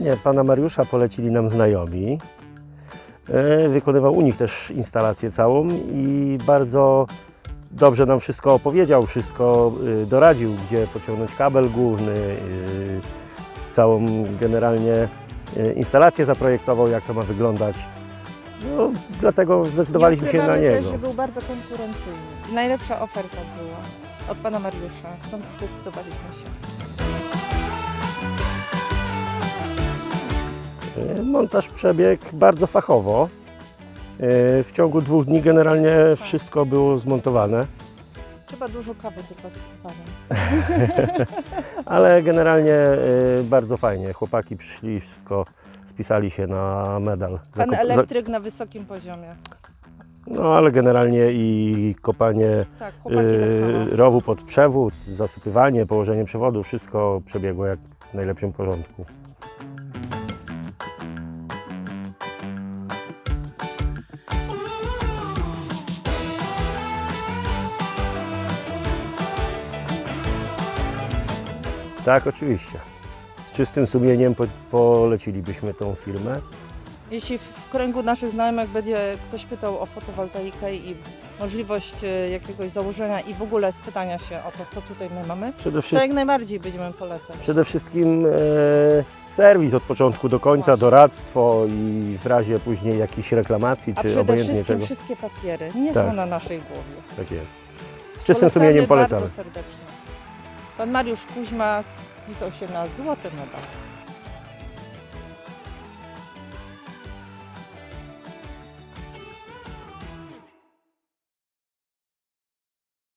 Nie, pana Mariusza polecili nam znajomi. E, Wykonywał u nich też instalację całą i bardzo dobrze nam wszystko opowiedział, wszystko y, doradził, gdzie pociągnąć kabel główny, y, całą generalnie instalację zaprojektował, jak to ma wyglądać. No, dlatego zdecydowaliśmy się na niego. Też, był bardzo konkurencyjny. Najlepsza oferta była od pana Mariusza, stąd zdecydowaliśmy się. Montaż przebiegł bardzo fachowo. Y, W ciągu dwóch dni generalnie wszystko było zmontowane, Chyba dużo kawy tylko panem. ale generalnie y, bardzo fajnie. Chłopaki przyszli, wszystko spisali się na medal. Pan elektryk na wysokim poziomie. No ale generalnie i kopanie Tak, tak y, rowu pod przewód, zasypywanie, położenie przewodu, wszystko przebiegło jak w najlepszym porządku. Tak, oczywiście. Z czystym sumieniem po, polecilibyśmy tą firmę. Jeśli w kręgu naszych znajomych będzie ktoś pytał o fotowoltaikę i możliwość e, jakiegoś założenia i w ogóle spytania się o to, co tutaj my mamy, Przede to wszystkim jak najbardziej będziemy polecać. Przede wszystkim e, serwis od początku do końca, Właśnie. doradztwo i w razie później jakichś reklamacji, A czy przede obojętnie wszystkim czego. wszystkie papiery nie Tak. są na naszej głowie. Tak jest. Z czystym Polecamy sumieniem polecamy. bardzo serdecznie. Pan Mariusz Kuźma spisał się na złoty medal.